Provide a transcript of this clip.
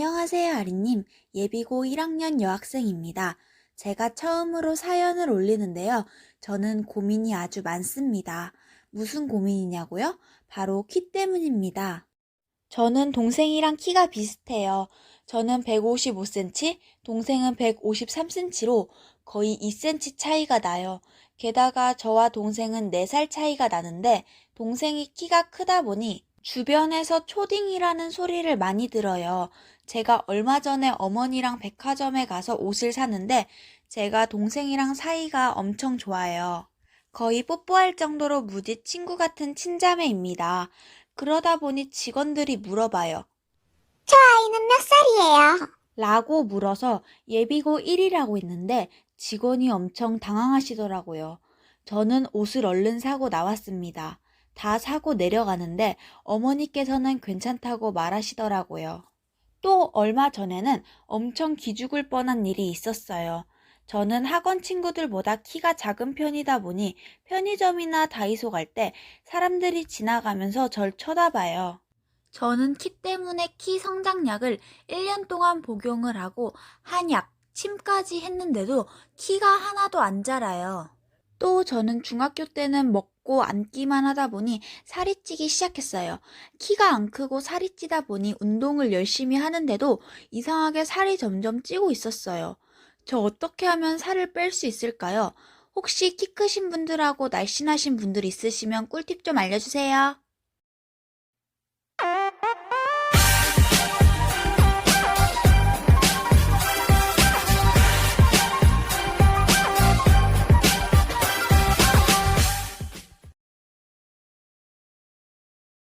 다리님, 예비고 1학년 여학생입니다. 제가 처음으로 사연을 올리는데요. 저는 고민이 아주 많습니다. 무슨 고민이냐고요? 바로 키 때문입니다. 저는 동생이랑 키가 비슷해요. 저는 155cm, 동생은 153cm로 거의 2cm 차이가 나요. 게다가 저와 동생은 4살 차이가 나는데 동생이 키가 크다 보니 주변에서 초딩이라는 소리를 많이 들어요. 제가 얼마 전에 어머니랑 백화점에 가서 옷을 사는데 제가 동생이랑 사이가 엄청 좋아요. 거의 뽀뽀할 정도로 무지 친구 같은 친자매입니다. 그러다 보니 직원들이 물어봐요. 아이는 몇 살이에요? 라고 물어서 예비고 1이라고 했는데 직원이 엄청 당황하시더라고요. 저는 옷을 얼른 사고 나왔습니다. 다 사고 내려가는데 어머니께서는 괜찮다고 말하시더라고요. 또 얼마 전에는 엄청 기죽을 뻔한 일이 있었어요. 저는 학원 친구들보다 키가 작은 편이다 보니 편의점이나 다이소 갈 때 사람들이 지나가면서 절 쳐다봐요. 저는 키 때문에 키 성장약을 1년 동안 복용을 하고 한약, 침까지 했는데도 키가 하나도 안 자라요. 또 저는 중학교 때는 먹고 앉기만 하다 보니 살이 찌기 시작했어요. 키가 안 크고 살이 찌다 보니 운동을 열심히 하는데도 이상하게 살이 점점 찌고 있었어요. 저 어떻게 하면 살을 뺄 수 있을까요? 혹시 키 크신 분들하고 날씬하신 분들 있으시면 꿀팁 좀 알려주세요.